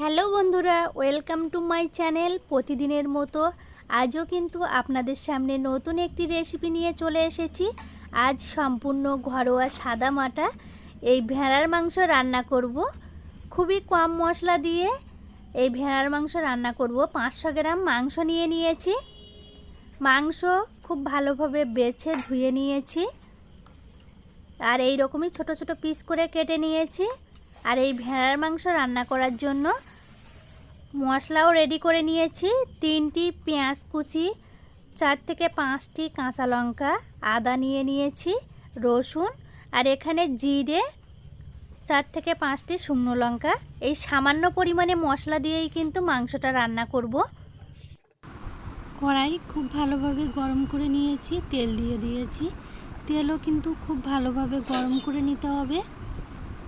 Hello বন্ধুরা, welcome to my channel প্রতিদিনের মতো। আজও কিন্তু আপনাদের সামনে নতুন একটি রেসিপি নিয়ে চলে এসেছি। আজ সম্পূর্ণ ঘরোয়া সাদা মাটা, এই ভেড়ার মাংস রান্না করব। খুবই কম মশলা দিয়ে এই ভেড়ার মাংস রান্না করব। পাঁচশো গ্রাম মাংস নিয়ে নিয়েছি। মাংস খুব ভালোভাবে বেছে ধুয়ে নিয়েছি। আর এই রকমই ছোট ছোট পিস করে কেটে নিয়েছি। আর এই ভেড়ার মাংস রান্না করার জন্য মশলাও রেডি করে নিয়েছি। তিনটি পেঁয়াজ কুচি, চার থেকে পাঁচটি কাঁচা লঙ্কা, আদা নিয়ে নিয়েছি, রসুন, আর এখানে জিরে, চার থেকে পাঁচটি শুকনো লঙ্কা। এই সামান্য পরিমাণে মশলা দিয়েই কিন্তু মাংসটা রান্না করব। কড়াই খুব ভালোভাবে গরম করে নিয়েছি, তেল দিয়ে দিয়েছি। তেলও কিন্তু খুব ভালোভাবে গরম করে নিতে হবে।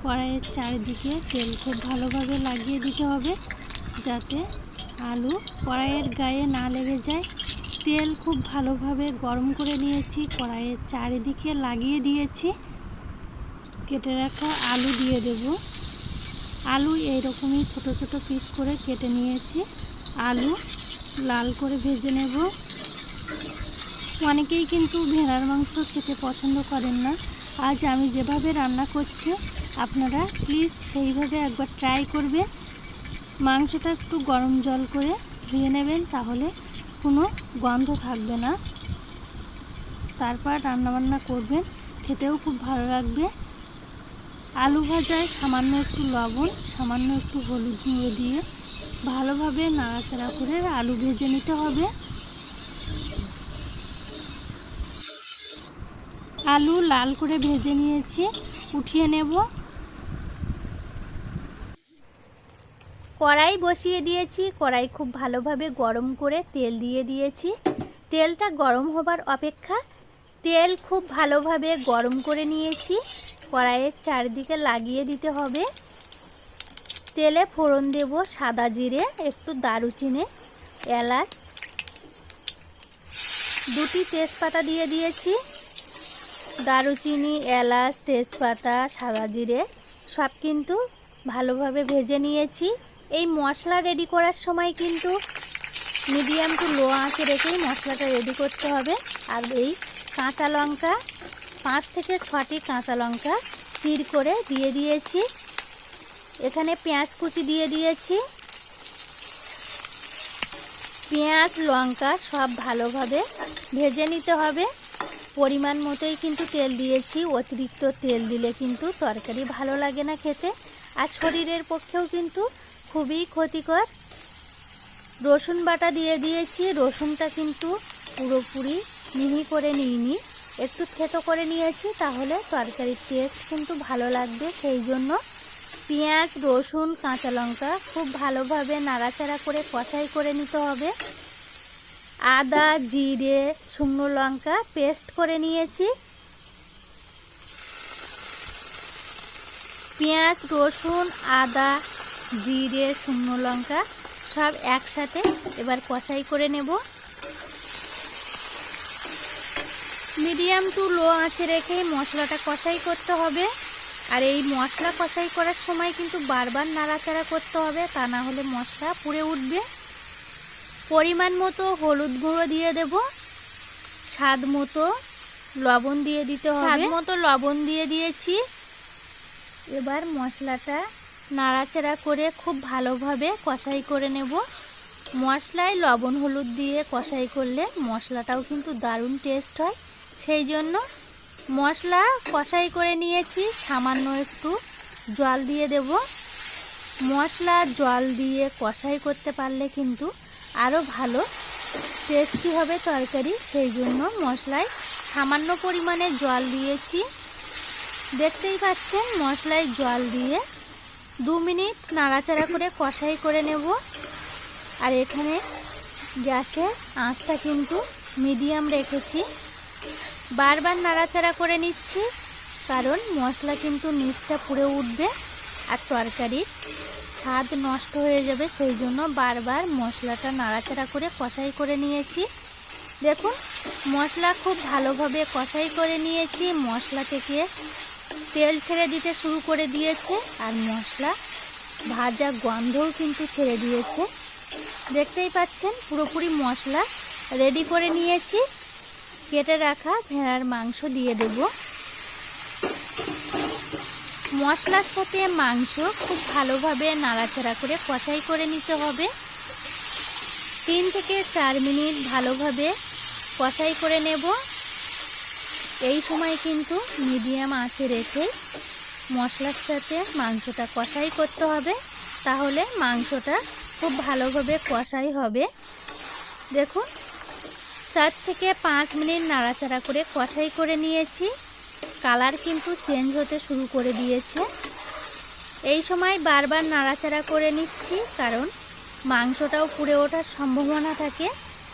কড়াইয়ের চারিদিকে তেল খুব ভালোভাবে লাগিয়ে দিতে হবে। যাতে আলু কড়াইয়ের গায়ে না লেগে যায়। তেল খুব ভালোভাবে গরম করে নিয়েছি, কড়াইয়ের চারিদিকে লাগিয়ে দিয়েছি। কেটে রাখা আলু দিয়ে দেব। আলু এইরকমই ছোট ছোট পিস করে কেটে নিয়েছি। আলু লাল করে ভেজে নেব। অনেকেই কিন্তু ভেড়ার মাংস খেতে পছন্দ করেন না। আজ আমি যেভাবে রান্না করছি, আপনারা প্লিজ সেইভাবে একবার ট্রাই করবেন। মাংসটা একটু গরম জল করে ধুয়ে নেবেন, তাহলে কোনো গন্ধ থাকবে না। তারপর রান্নাবান্না করবেন, খেতেও খুব ভালো লাগবে। আলু ভাজায় সামান্য একটু লবণ, সামান্য একটু হলুদ গুঁড়ো দিয়ে ভালোভাবে নাড়াচাড়া করে আলু ভেজে নিতে হবে। আলু লাল করে ভেজে নিয়েছি, উঠিয়ে নেব। কড়াই বসিয়ে দিয়েছি। কড়াই খুব ভালোভাবে গরম করে তেল দিয়ে দিয়েছি। তেলটা গরম হবার অপেক্ষা, তেল খুব ভালোভাবে গরম করে নিয়েছি। কড়াইয়ের চারিদিকে লাগিয়ে দিতে হবে। তেলে ফোড়ন দেব সাদা জিরে, একটু দারুচিনে, এলাচ, দুটি তেজপাতা দিয়ে দিয়েছি। দারুচিনি, এলাচ, তেজপাতা, সাদা জিরে সব কিন্তু ভালোভাবে ভেজে নিয়েছি। এই মশলা রেডি করার সময় কিন্তু মিডিয়াম টু লো আঁচে রেখেই মশলাটা রেডি করতে হবে। আর এই কাঁচা লঙ্কা, পাঁচ থেকে ছটি কাঁচা লঙ্কা চির করে দিয়ে দিয়েছি। এখানে পেঁয়াজ কুচি দিয়ে দিয়েছি। পেঁয়াজ, লঙ্কা সব ভালোভাবে ভেজে নিতে হবে। পরিমাণ মতোই কিন্তু তেল দিয়েছি, অতিরিক্ত তেল দিলে কিন্তু তরকারি ভালো লাগে না খেতে। আর শরীরের পক্ষেও কিন্তু খুবই ক্ষতিকর। রসুন বাটা দিয়ে দিয়েছি, রসুনটা কিন্তু পুরোপুরি মিহি করে নিইনি। একটু থেতো করে নিয়েছি, তাহলে তরকারির টেস্ট কিন্তু ভালো লাগবে। সেই জন্য পেঁয়াজ, রসুন, কাঁচা লঙ্কা খুব ভালোভাবে নাড়াচাড়া করে কষাই করে নিতে হবে। আদা, জিরে, শুকনো লঙ্কা পেস্ট করে নিয়েছি। পেঁয়াজ, রসুন, আদা জিরে শুকনো লঙ্কা সব একসাথে এবার কষাই করে নেব। মিডিয়াম টু লো আঁচে রেখে মশলাটা কষাই করতে হবে। আর এই মশলা কষাই করার সময় কিন্তু বারবার নাড়াচাড়া করতে হবে তা না হলে মশলা পুড়ে উঠবে। পরিমাণ মতো হলুদ গুঁড়ো দিয়ে দেব। স্বাদ মতো লবণ দিয়ে দিতে হবে। স্বাদ মতো লবণ দিয়ে দিয়েছি। এবার মশলাটা নাড়াচাড়া করে খুব ভালোভাবে কষাই করে নেব। মশলায় লবণ, হলুদ দিয়ে কষাই করলে মশলাটাও কিন্তু দারুণ টেস্ট হয়। সেই জন্য মশলা কষাই করে নিয়েছি, সামান্য একটু জল দিয়ে দেব। মশলা জল দিয়ে কষাই করতে পারলে কিন্তু আরও ভালো টেস্টি হবে তরকারি। সেই জন্য মশলায় সামান্য পরিমাণে জল দিয়েছি। দেখতেই পাচ্ছেন মশলায় জল দিয়ে দু মিনিট নাড়াচাড়া করে কষাই করে নেব। আর এখানে গ্যাসের আঁচটা কিন্তু মিডিয়াম রেখেছি। বারবার নাড়াচাড়া করে নিচ্ছি, কারণ মশলা কিন্তু নিচটা পুড়ে উঠবে আর তরকারির স্বাদ নষ্ট হয়ে যাবে, সেই জন্য বারবার মশলাটা নাড়াচাড়া করে কষাই করে নিয়েছি। দেখুন, মশলা খুব ভালোভাবে কষাই করে নিয়েছি, মশলা থেকে তেল ছেড়ে দিতে শুরু করে দিয়েছে আর মশলা। ভাজা গন্ধও কিন্তু ছেড়ে দিয়েছে। দেখতেই পাচ্ছেন, পুরোপুরি মশলা রেডি করে নিয়েছি। কেটে রাখা ভেড়ার মাংস দিয়ে দেব। মশলার সাথে মাংস খুব ভালোভাবে নাড়াচাড়া করে কষাই করে নিতে হবে। তিন থেকে চার মিনিট ভালোভাবে কষাই করে নেব। এই সময় কিন্তু মিডিয়াম আঁচে রেখে মশলার সাথে মাংসটা কষাই করতে হবে। তাহলে মাংসটা খুব ভালোভাবে কষাই হবে। দেখুন, চার থেকে পাঁচ মিনিট নাড়াচাড়া করে কষাই করে নিয়েছি। কালার কিন্তু চেঞ্জ হতে শুরু করে দিয়েছে। এই সময় বারবার নাড়াচাড়া করে নিচ্ছি, কারণ মাংসটাও পুড়ে ওঠার সম্ভাবনা থাকে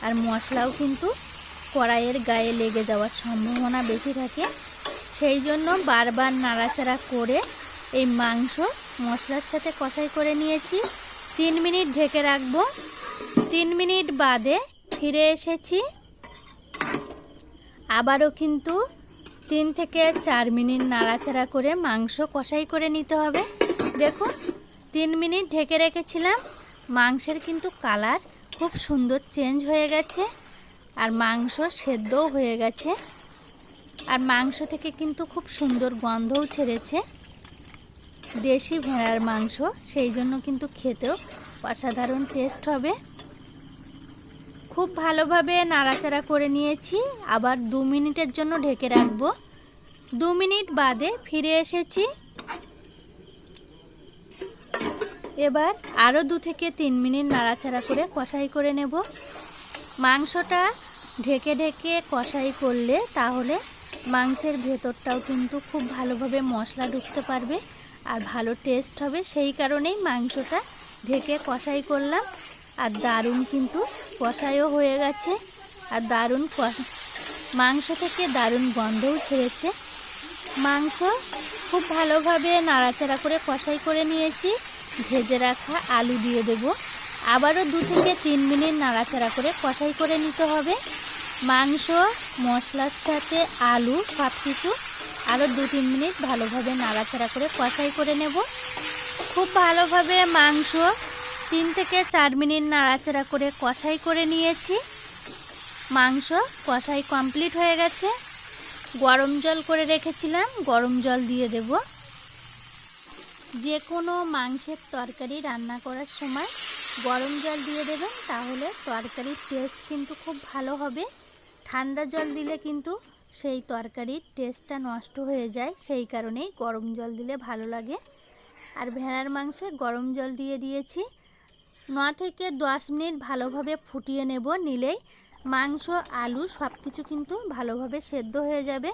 আর মশলাও কিন্তু কড়াইয়ের গায়ে লেগে যাওয়ার সম্ভাবনা বেশি থাকে, সেই জন্য বারবার নাড়াচাড়া করে এই মাংস মশলার সাথে কষাই করে নিয়েছি। তিন মিনিট ঢেকে রাখব। তিন মিনিট বাদে ফিরে এসেছি। আবারও কিন্তু তিন থেকে চার মিনিট নাড়াচাড়া করে মাংস কষাই করে নিতে হবে। দেখুন, তিন মিনিট ঢেকে রেখেছিলাম। মাংসের কিন্তু কালার খুব সুন্দর চেঞ্জ হয়ে গেছে। আর মাংস সেদ্ধও হয়ে গেছে। আর মাংস থেকে কিন্তু খুব সুন্দর গন্ধও ছেড়েছে। দেশি ভেড়ার মাংস, সেই জন্য কিন্তু খেতেও অসাধারণ টেস্ট হবে। খুব ভালোভাবে নাড়াচাড়া করে নিয়েছি। আবার দু মিনিটের জন্য ঢেকে রাখব। দু মিনিট বাদে ফিরে এসেছি। এবার আরও দু থেকে তিন মিনিট নাড়াচাড়া করে কষাই করে নেব। মাংসটা ঢেকে ঢেকে কষাই করলে তাহলে মাংসের ভেতরটাও কিন্তু খুব ভালোভাবে মশলা ঢুকতে পারবে আর ভালো টেস্ট হবে। সেই কারণেই মাংসটা ঢেকে কষাই করলাম আর দারুণ কিন্তু কষাইও হয়ে গেছে আর দারুণ মাংস থেকে দারুণ গন্ধও ছেড়েছে। মাংস খুব ভালোভাবে নাড়াচাড়া করে কষাই করে নিয়েছি। ভেজে রাখা আলু দিয়ে দেব। আবারও দু থেকে তিন মিনিট নাড়াচাড়া করে কষাই করে নিতে হবে। মাংস, মশলার সাথে আলু সব কিছু আরও দু তিন মিনিট ভালোভাবে নাড়াচাড়া করে কষাই করে নেব। খুব ভালোভাবে মাংস তিন থেকে চার মিনিট নাড়াচাড়া করে কষাই করে নিয়েছি। মাংস কষাই কমপ্লিট হয়ে গেছে। গরম জল করে রেখেছিলাম, গরম জল দিয়ে দেব। যে কোনো মাংসের তরকারি রান্না করার সময় গরম জল দিয়ে দেবেন, তাহলে তরকারির টেস্ট কিন্তু খুব ভালো হবে। ঠান্ডা জল দিলে কিন্তু সেই তরকারির টেস্টটা নষ্ট হয়ে যায়, সেই কারণেই গরম জল দিলে ভালো লাগে। আর ভেড়ার মাংসে গরম জল দিয়ে দিয়েছি। ন থেকে দশ মিনিট ভালোভাবে ফুটিয়ে নেব, নিলেই মাংস, আলু সব কিছু কিন্তু ভালোভাবে সেদ্ধ হয়ে যাবে।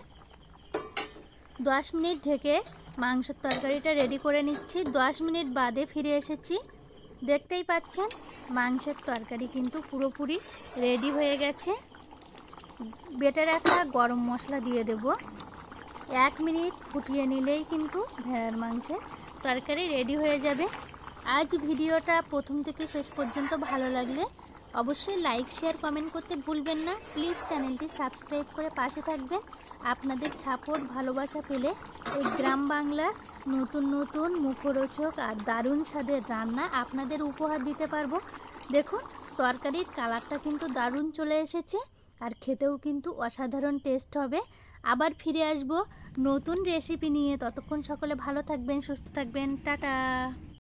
দশ মিনিট ঢেকে মাংসের তরকারিটা রেডি করে নিচ্ছি। দশ মিনিট বাদে ফিরে এসেছি। দেখতেই পাচ্ছেন, মাংসের তরকারি কিন্তু পুরোপুরি রেডি হয়ে গেছে। বেটে একটা গরম মশলা দিয়ে দেব। এক মিনিট ফুটিয়ে নিলেই কিন্তু ভেড়ার মাংসের তরকারি রেডি হয়ে যাবে। আজ ভিডিওটা প্রথম থেকে শেষ পর্যন্ত ভালো লাগলে অবশ্যই লাইক শেয়ার কমেন্ট করতে ভুলবেন না। প্লিজ চ্যানেলটি সাবস্ক্রাইব করে পাশে থাকবেন। আপনাদের সাপোর্ট ভালোবাসা পেলে এই গ্রাম বাংলার নতুন নতুন মুখরোচক আর দারুণ স্বাদের রান্না আপনাদের উপহার দিতে পারব। দেখুন, তরকারির কালারটা কিন্তু দারুণ চলে এসেছে। আর খেতেও কিন্তু অসাধারণ টেস্ট হবে। আবার ফিরে আসব নতুন রেসিপি নিয়ে। ততক্ষণ সকলে ভালো থাকবেন, সুস্থ থাকবেন। টাটা!